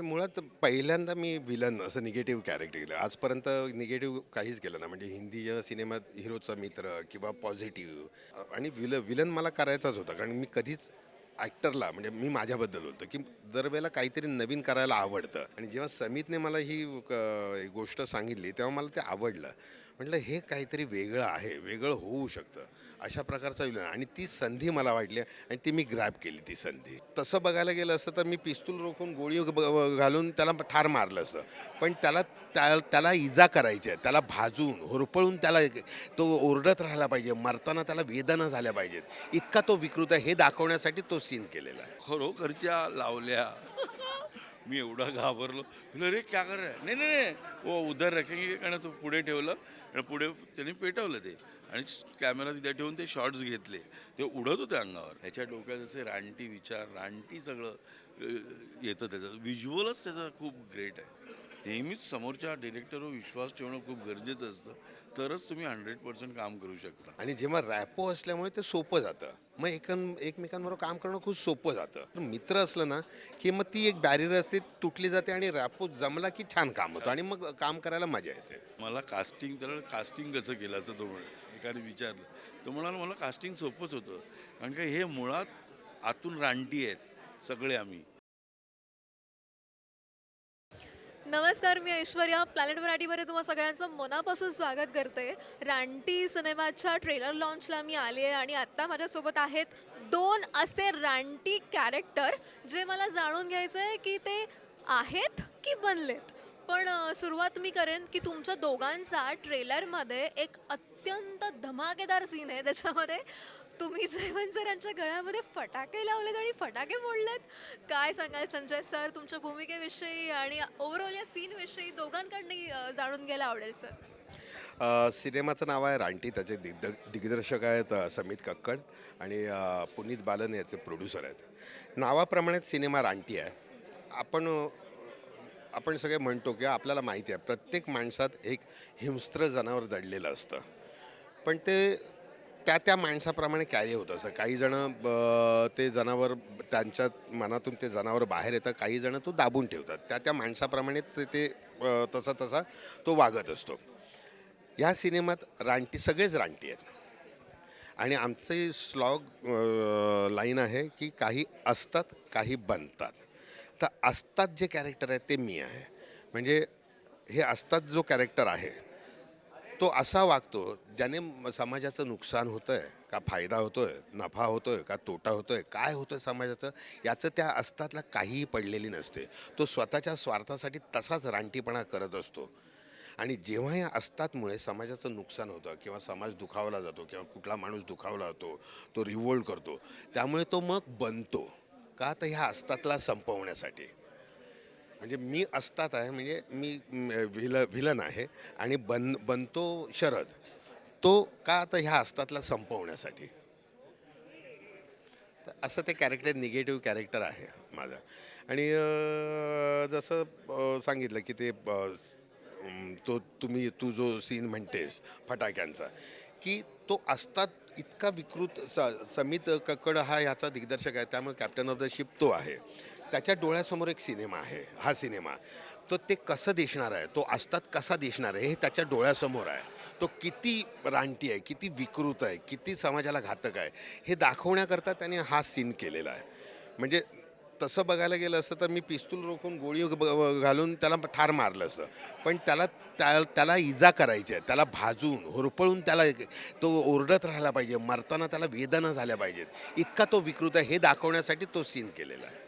मुळात पहिल्यांदा मी विलन असं निगेटिव्ह कॅरेक्टर केलं. आजपर्यंत निगेटिव्ह काहीच केलं ना म्हणजे हिंदी सिनेमात हिरोचा मित्र किंवा पॉझिटिव्ह आणि विल विलन मला करायचाच होता. कारण मी कधीच ॲक्टरला म्हणजे मी माझ्याबद्दल बोलतो की दरवेळेला काहीतरी नवीन करायला आवडतं. आणि जेव्हा समितने मला ही क- गोष्ट सांगितली तेव्हा मला ते आवडलं. म्हटलं हे काहीतरी वेगळं आहे वेगळं होऊ शकतं. अशा प्रकारचा विलन आणि ती संधी मला वाटली आणि ती मी ग्रॅब केली ती संधी. तसं बघायला गेलं असतं तर मी पिस्तूल रोखून गोळी घालून त्याला ठार मारलं असतं. पण त्याला त्या त्याला इजा करायची आहे. त्याला भाजून होरपळून त्याला तो ओरडत राहिला पाहिजे. मरताना त्याला वेदना झाल्या पाहिजेत. इतका तो विकृत आहे. हे दाखवण्यासाठी तो सीन केलेला आहे. खरोखरच्या लावल्या मी एवढा घाबरलो. म्हणलं, रे क्या कर रहा नाही नाही नाही. वो उधर रखेंगे. कारण तो पुढे ठेवलं. आणि पुढे त्यांनी पेटवलं ते. आणि कॅमेरा तिथे ठेवून ते शॉर्ट्स घेतले. ते उडत होते अंगावर. ह्याच्या डोक्यात असे रानटी विचार रानटी सगळं येतं त्याचं. व्हिज्युअलच त्याचा खूप ग्रेट आहे. नेहमीच समोरच्या डिरेक्टरवर विश्वास ठेवणं खूप गरजेचं असतं. तरच तुम्ही हंड्रेड पर्सेंट काम करू शकता. आणि जेव्हा रॅपो असल्यामुळे ते सोपं जातं. मग एकन एकमेकांबरोबर काम करणं खूप सोपं जातं. मित्र असलं ना की मग ती एक बॅरियर असते तुटली जाते आणि रॅपो जमला की छान काम होतं आणि मग काम करायला मजा येते. मला कास्टिंग तर कास्टिंग कसं केलं असं तो एकाने विचारलं. तो म्हणाला मला कास्टिंग सोपंच होतं. कारण का हे मुळात आतून रानटी आहेत सगळे आम्ही. नमस्कार मी ऐश्वर्या. प्लॅनेट व्हरायटीमध्ये तुम्हा सगळ्यांचं मनापासून स्वागत करते. रानटी सिनेमाच्या ट्रेलर लॉन्चला मी आली आहे आणि आत्ता माझ्यासोबत आहेत दोन असे रानटी कॅरेक्टर जे मला जाणून घ्यायचं आहे की ते आहेत की बनलेत. पण अ, सुरुवात मी करेन की तुमच्या दोघांचा ट्रेलरमध्ये एक अत्यंत धमाकेदार सीन आहे. त्याच्यामध्ये तुम्ही जयवंत सरांच्या गळ्यामध्ये फटाके लावलेत आणि फटाके मोडलेत काय सांगाल संजय सर? तुमच्या भूमिकेविषयी आणि ओव्हरऑल या सीनविषयी दोघांकडनं जाणून घ्यायला आवडेल सर. अ, सिनेमाचं नाव आहे रानटी त्याचे दिग्द दिग्दर्शक आहेत अ, समित कक्कड आणि अ, पुनीत बालन याचे प्रोड्युसर आहेत. नावाप्रमाणेच सिनेमा रानटी आहे. आपण अ, आपण सगळे म्हणतो की आपल्याला माहिती आहे प्रत्येक माणसात एक हिंस्त्र जनावर दडलेलं असतं. पण ते त्या त्या माणसाप्रमाणे कॅरी होत असतं. काही जण ते जनावर त्यांच्या मनातून ते जनावर बाहेर येतं. काही जण तो दाबून ठेवतात. त्या त्या माणसाप्रमाणे ते ते तसा तसा तो वागत असतो. ह्या सिनेमात रानटी सगळेच रानटी आहेत. आणि आमचे स्लॉग लाईन आहे की काही असतात काही बनतात. तर असतात जे कॅरेक्टर आहेत ते मी आहे. म्हणजे हे असतात जो कॅरेक्टर आहे तो असा वागतो ज्याने समाजाचं नुकसान होतं आहे का फायदा होतो आहे नफा होतो आहे का तोटा होतो आहे काय होतं समाजाचं याचं त्या अस्तातला काहीही पडलेली नसते. तो स्वतःच्या स्वार्थासाठी तसाच रानटीपणा करत असतो. आणि जेव्हा या अस्तातमुळे समाजाचं नुकसान होतं किंवा समाज दुखावला जातो किंवा कुठला माणूस दुखावला जातो तो रिवोल्ट करतो त्यामुळे तो मग बनतो. का तर ह्या अस्तातला संपवण्यासाठी. म्हणजे मी असतात आहे म्हणजे मी व्हिल व्हिलन आहे आणि बन बनतो शरद. तो का आता ह्या असतातला संपवण्यासाठी? तर असं ते कॅरेक्टर निगेटिव्ह कॅरेक्टर आहे माझं. आणि जसं सांगितलं की ते तो तुम्ही तू जो सीन म्हणतेस फटाक्यांचा की तो असतात इतका विकृत स समित कक्कड हा ह्याचा दिग्दर्शक आहे त्यामुळे कॅप्टन ऑफ द शिप तो आहे. त्याच्या डोळ्यासमोर एक सिनेमा आहे हा सिनेमा. तो ते कसं दिसणार आहे तो असतात कसा दिसणार आहे हे त्याच्या डोळ्यासमोर आहे. तो किती रानटी आहे किती विकृत आहे किती समाजाला घातक आहे हे दाखवण्याकरता त्याने हा सीन केलेला आहे. म्हणजे तसं बघायला गेलं असतं तर मी पिस्तूल रोखून गोळी घालून त्याला ठार मारलं असतं. पण त्याला त्या त्याला इजा करायची आहे त्याला भाजून होरपळून त्याला तो ओरडत राहिला पाहिजे मरताना त्याला वेदना झाल्या पाहिजेत. इतका तो विकृत आहे हे दाखवण्यासाठी तो सीन केलेला आहे.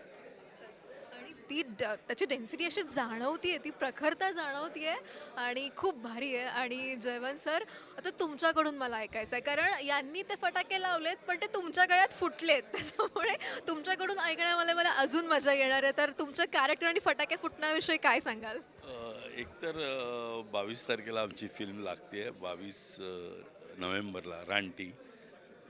ती ड- त्याची डेन्सिटी अशी जाणवतीये ती प्रखरता जाणवतीये आणि खूप भारी आहे. आणि जयवंत सर आता तुमच्याकडून मला ऐकायचं आहे कारण यांनी ते फटाके लावलेत पण ते तुमच्या गळ्यात फुटलेत. त्याच्यामुळे तुमच्याकडून ऐकण्यामध्ये मला अजून मजा येणार आहे. तर तुमच्या कॅरेक्टर आणि फटाके फुटण्याविषयी काय सांगाल? एकतर बावीस तारखेला आमची फिल्म लागते बावीस नोव्हेंबरला रानटी.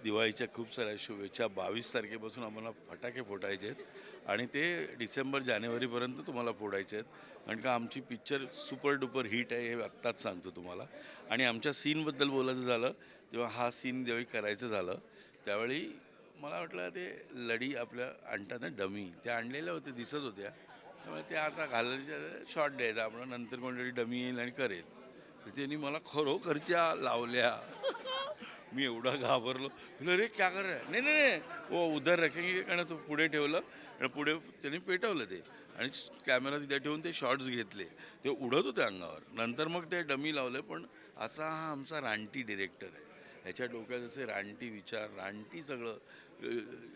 दिवाळीच्या खूप साऱ्या शुभेच्छा. बावीस तारखेपासून आम्हाला फटाके फोडायचे आहेत आणि ते डिसेंबर जानेवारीपर्यंत तुम्हाला फोडायचे आहेत. कारण का आमची पिक्चर सुपर डुपर हिट आहे हे आत्ताच सांगतो तुम्हाला. आणि आमच्या सीनबद्दल बोलायचं झालं तेव्हा हा सीन ज्यावेळी करायचं झालं त्यावेळी मला वाटलं ते लढी आपल्या आणताना डमी. त्या आणलेल्या होत्या दिसत होत्या. त्यामुळे ते आता घालायच्या शॉर्ट द्यायचा. आपण नंतर कोणतरी डमी येईल आणि करेल. त्यांनी मला खरोखरच्या लावल्या. मी एवढा घाबरलो. म्हणलं, अरे क्या कर नाही नाही नाही. वो उधर रखेंगे. कारण तो पुढे ठेवलं. आणि पुढे त्यांनी पेटवलं ते. आणि कॅमेरा तिथे ठेवून ते शॉर्ट्स घेतले. ते उडत होते अंगावर. नंतर मग ते डमी लावले पण असा हा आमचा रानटी डिरेक्टर आहे. ह्याच्या डोक्यात असे रानटी विचार रानटी सगळं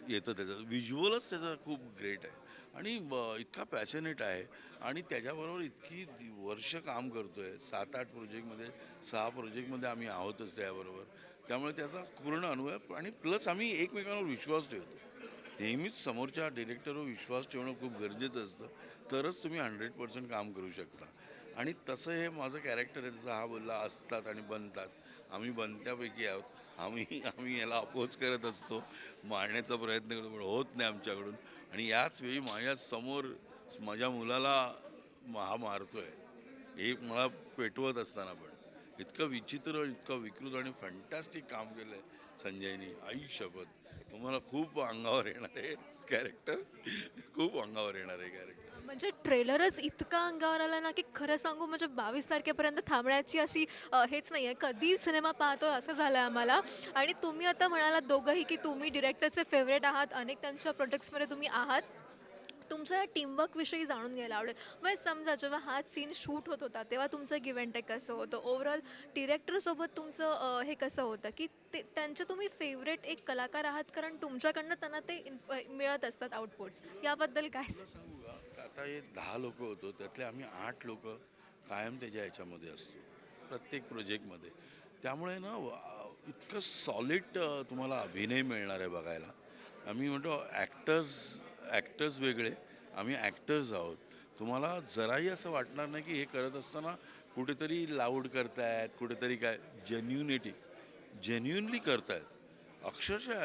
येतं त्याचं. व्हिज्युअलच त्याचा खूप ग्रेट आहे. आणि इतका पॅशनेट आहे. आणि त्याच्याबरोबर इतकी वर्ष काम करतो आहे सात आठ प्रोजेक्टमध्ये सहा प्रोजेक्टमध्ये आम्ही आहोतच त्याबरोबर. त्यामुळे त्याचा पूर्ण अनुभव आणि प्लस आम्ही एकमेकांवर विश्वास ठेवतो. नेहमीच समोरच्या डिरेक्टरवर विश्वास ठेवणं खूप गरजेचं असतं. तरच तुम्ही हंड्रेड पर्सेंट काम करू शकता. आणि तसं हे माझं कॅरेक्टर आहे. जसं हा बोलला असतात आणि बनतात. आम्ही बनत्यापैकी आहोत. आम्ही आम्ही याला अपोज करत असतो. मारण्याचा प्रयत्न करतो पण होत नाही आमच्याकडून. आणि याच वेळी माझ्यासमोर माझ्या मुलाला हा मारतो आहे हे मला पेटवत असताना पण. इतकं विचित्र इतकं विकृत आणि फॅन्टॅस्टिक काम केलं आहे संजयनी. आई शपथ. तुम्हाला खूप अंगावर येणार आहे कॅरेक्टर खूप अंगावर येणार आहे कॅरेक्टर म्हणजे ट्रेलरच इतका अंगावर आला ना की खरं सांगू म्हणजे बावीस तारखेपर्यंत थांबण्याची अशी अ, हेच नाही आहे कधी सिनेमा पाहतोय असं झालं आहे आम्हाला. आणि तुम्ही आता म्हणालात दोघंही की तुम्ही डिरेक्टरचे फेवरेट आहात. अनेक त्यांच्या प्रोजेक्ट्समध्ये तुम्ही आहात. तुमच्या या टीमवर्कविषयी जाणून घ्यायला आवडेल. म्हणजे समजा जेव्हा हा सीन शूट होत होता तेव्हा तुमचं गिव्ह टेक कसं होतं? ओव्हरऑल डिरेक्टरसोबत तुमचं हे कसं होतं? की ते त्यांचे तुम्ही फेवरेट एक कलाकार आहात कारण तुमच्याकडनं त्यांना ते इन- मिळत असतात आउटपुट्स याबद्दल काय सांगू आता हे दहा लोक होतो त्यातले आम्ही आठ लोक कायम त्याच्या ह्याच्यामध्ये असतो प्रत्येक प्रोजेक्टमध्ये त्यामुळे ना इतकं सॉलिड तुम्हाला अभिनय मिळणार आहे बघायला. आम्ही म्हणतो ॲक्टर्स ॲक्टर्स वेगळे आम्ही ॲक्टर्स आहोत. तुम्हाला जराही असं वाटणार नाही की हे करत असताना कुठेतरी लाऊड करतायत कुठेतरी काय जेन्युनिटी जेन्युनली करतायत. अक्षरशः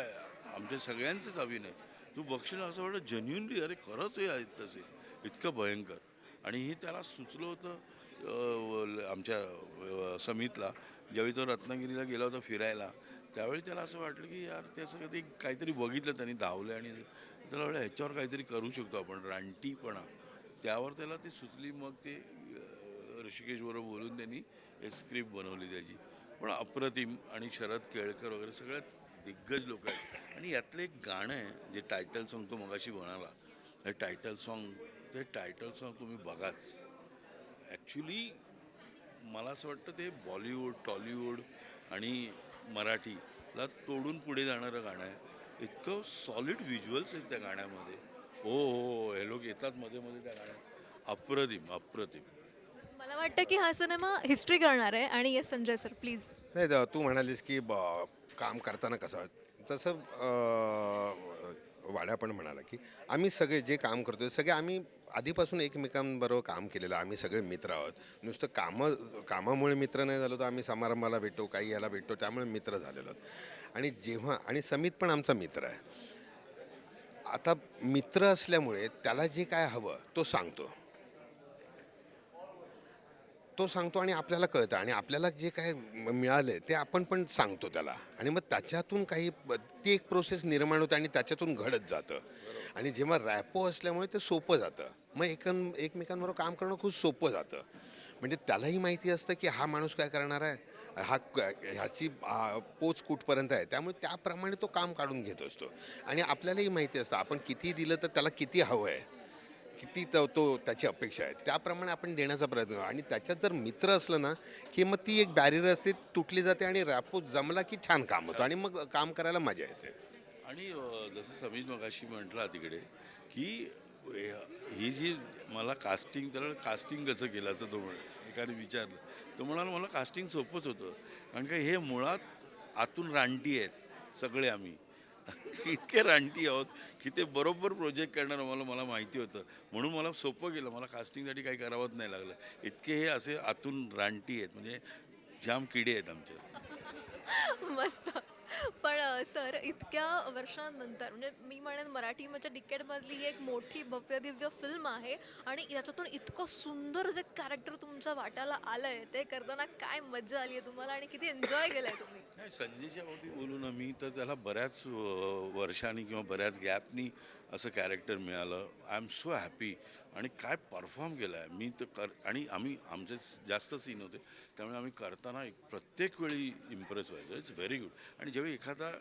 आमच्या सगळ्यांचेच अभिनय. तू बघशील असं वाटतं जेन्युनली अरे खरंच हे आहेत तसे. इतकं भयंकर. आणि हे त्याला सुचलं होतं आमच्या समितला. ज्यावेळी तो रत्नागिरीला गेला होता फिरायला त्यावेळी त्याला असं वाटलं की यार त्याचं कधी काहीतरी बघितलं त्यांनी धावलं आणि त्याला वाटलं ह्याच्यावर काहीतरी करू शकतो आपण रानटीपणा. त्यावर त्याला ती सुचली मग ते ऋषिकेशबरोबर बोलून त्यांनी स्क्रिप्ट बनवली त्याची. पण अप्रतिम आणि शरद केळकर वगैरे सगळ्यात दिग्गज लोक आहेत. आणि यातलं एक गाणं आहे जे टायटल सॉन्ग तो मगाशी म्हणाला. हे टायटल सॉन्ग ते टायटल सॉन्ग तुम्ही बघाच. ॲक्च्युली मला असं वाटतं ते बॉलिवूड टॉलिवूड आणि मराठीला तोडून पुढे जाणारं गाणं आहे. इतकं सॉलिड व्हिज्युअल्स आहेत त्या गाण्यामध्ये. हो हो हे लोक येतात मध्ये मध्ये त्या गाण्यात. अप्रतिम अप्रतिम. मला वाटतं की हा सिनेमा हिस्ट्री करणार आहे. आणि येस संजय सर प्लीज नाही तू म्हणालीस की ब- काम करताना कसं जसं अं, वाड्या पण म्हणाला की आम्ही सगळे जे काम करतोय सगळे आम्ही आधीपासून एकमेकांबरोबर काम केलेलं आम्ही सगळे मित्र आहोत. नुसतं कामं कामामुळे मित्र नाही झालो तर आम्ही समारंभाला भेटतो काही याला भेटतो त्यामुळे मित्र झालेलो आहोत. आणि जेव्हा आणि समित पण आमचा मित्र आहे. आता मित्र असल्यामुळे त्याला जे काय हवं तो सांगतो. तो सांगतो आणि आपल्याला कळतं आणि आपल्याला जे काय मिळालं ते आपण पण सांगतो त्याला. आणि मग त्याच्यातून काही ती एक प्रोसेस निर्माण होते आणि त्याच्यातून घडत जातं. आणि जेव्हा रॅपो असल्यामुळे ते सोपं जातं. मग एकन एकमेकांबरोबर काम करणं खूप सोपं जातं. म्हणजे त्यालाही माहिती असतं की हा माणूस काय करणार आहे? हा ह्याची पोच कुठपर्यंत आहे? त्यामुळे त्याप्रमाणे तो काम काढून घेत असतो. आणि आपल्यालाही माहिती असतं आपण किती दिलं तर त्याला किती हवं आहे? किती तो तो त्याची अपेक्षा आहे? त्याप्रमाणे आपण देण्याचा प्रयत्न आणि त्याच्यात जर मित्र असलं ना की मग ती एक बॅरियर असते तुटली जाते आणि रॅपो जमला की छान काम होतं आणि मग काम करायला मजा येते. आणि जसं समीर मगाशी म्हटला तिकडे की ही जी मला कास्टिंग त्याला कास्टिंग कसं केलं असं तो म्हण एकाने विचारलं. तो म्हणाला मला कास्टिंग सोपंच होतं कारण का हे मुळात आतून रानटी आहेत सगळे आम्ही. इतके रानटी आहोत की ते बरोबर प्रोजेक्ट करणार मला मला माहिती होतं. म्हणून मला सोपं गेलं मला कास्टिंगसाठी काही करावंच नाही लागलं. इतके हे असे आतून रानटी आहेत म्हणजे जाम किडे आहेत आमचे. मस्त. पण सर इतक्या वर्षांनंतर म्हणजे मी म्हणेन मराठी म्हणजे डिकेटमधली ही एक मोठी भव्य दिव्य फिल्म आहे आणि याच्यातून इतकं सुंदर जे कॅरेक्टर तुमच्या वाट्याला आलंय ते करताना काय मजा आली आहे तुम्हाला आणि किती एन्जॉय केलंय तुम्ही? नाही संजयच्या बाबतीत बोलू ना मी तर त्याला बऱ्याच वर्षांनी किंवा बऱ्याच गॅपनी असं कॅरेक्टर मिळालं. आय एम सो हॅपी आणि काय परफॉर्म केलं आहे मी तर कर आणि आम्ही आमचे जास्त सीन होते त्यामुळे आम्ही करताना एक प्रत्येक वेळी इम्प्रेस व्हायचो. इट्स व्हेरी गुड आणि जेव्हा एखादा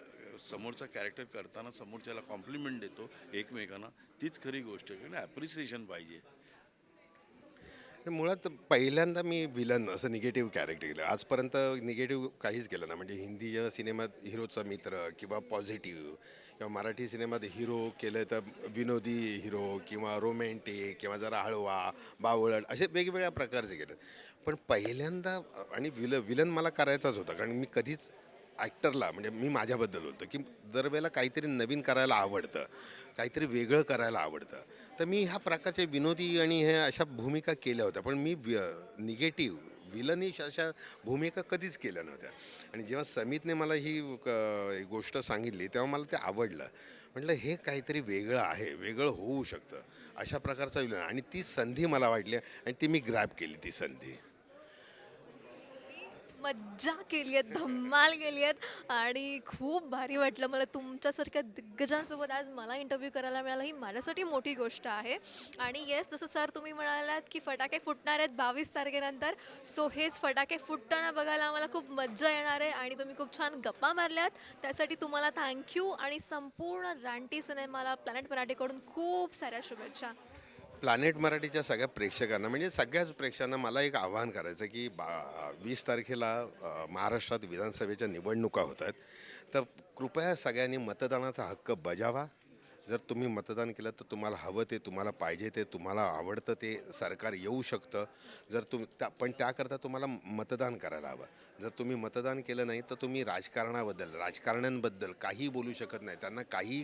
समोरचा कॅरेक्टर करताना समोरच्याला कॉम्प्लिमेंट देतो एकमेकांना तीच खरी गोष्ट आहे. कारण ॲप्रिसिएशन पाहिजे. मुळात पहिल्यांदा मी विलन असं निगेटिव्ह कॅरेक्टर केलं. आजपर्यंत निगेटिव्ह काहीच केलं ना म्हणजे हिंदी सिनेमात हिरोचा मित्र किंवा पॉझिटिव्ह किंवा मराठी सिनेमात हिरो केलं तर विनोदी हिरो किंवा रोमॅन्टिक किंवा जरा हळवा बावळट असे वेगवेगळ्या प्रकारचे केले. पण पहिल्यांदा आणि विल विलन मला करायचाच होता. कारण मी कधीच ॲक्टरला म्हणजे मी माझ्याबद्दल बोलतो की दरवेळेला काहीतरी नवीन करायला आवडतं. काहीतरी वेगळं करायला आवडतं. तर मी ह्या प्रकारचे विनोदी आणि हे अशा भूमिका केल्या होत्या. पण मी निगेटिव्ह विलनिश अशा भूमिका कधीच केल्या नव्हत्या. आणि जेव्हा समितने मला ही क- गोष्ट सांगितली तेव्हा मला ते आवडलं. म्हटलं हे काहीतरी वेगळं आहे वेगळं होऊ शकतं. अशा प्रकारचा विलन आणि ती संधी मला वाटली आणि ती मी ग्रॅब केली ती संधी. मज्जा केली आहेत धम्माल केली आहेत आणि खूप भारी वाटलं मला तुमच्यासारख्या दिग्गजांसोबत आज मला इंटरव्ह्यू करायला मिळाला. ही माझ्यासाठी मोठी गोष्ट आहे. आणि येस जसं सर तुम्ही म्हणालात की फटाके फुटणार आहेत बावीस तारखेनंतर. सो हेच फटाके फुटताना बघायला आम्हाला खूप मज्जा येणार आहे आणि तुम्ही खूप छान गप्पा मारल्यात. त्यासाठी तुम्हाला थँक्यू आणि संपूर्ण रानटी सिनेमाला प्लॅनेट मराठीकडून खूप साऱ्या शुभेच्छा. प्लॅनेट मराठीच्या सगळ्या प्रेक्षकांना म्हणजे सगळ्याच प्रेक्षकांना मला एक आवाहन करायचं की बा वीस तारखेला महाराष्ट्रात विधानसभेच्या निवडणुका होत आहेत. तर कृपया सगळ्यांनी मतदानाचा हक्क बजावा. जर तुम्ही मतदान केलं तर तुम्हाला हवं ते तुम्हाला पाहिजे ते तुम्हाला आवडतं ते सरकार येऊ शकतं. जर तुम त्या पण त्याकरता तुम्हाला मतदान करायला हवं. जर तुम्ही मतदान केलं नाही तर तुम्ही राजकारणाबद्दल राजकारण्यांबद्दल काही बोलू शकत नाही. त्यांना काही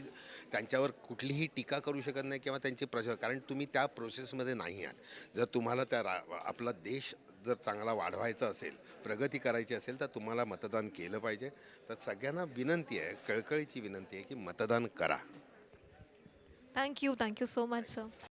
त्यांच्यावर कुठलीही टीका करू शकत नाही किंवा त्यांची प्रश कारण तुम्ही त्या प्रोसेसमध्ये नाही आहात. जर तुम्हाला त्या रा आपला देश जर चांगला वाढवायचा असेल प्रगती करायची असेल तर तुम्हाला मतदान केलं पाहिजे. तर सगळ्यांना विनंती आहे कळकळीची विनंती आहे की मतदान करा. Thank you thank you so much sir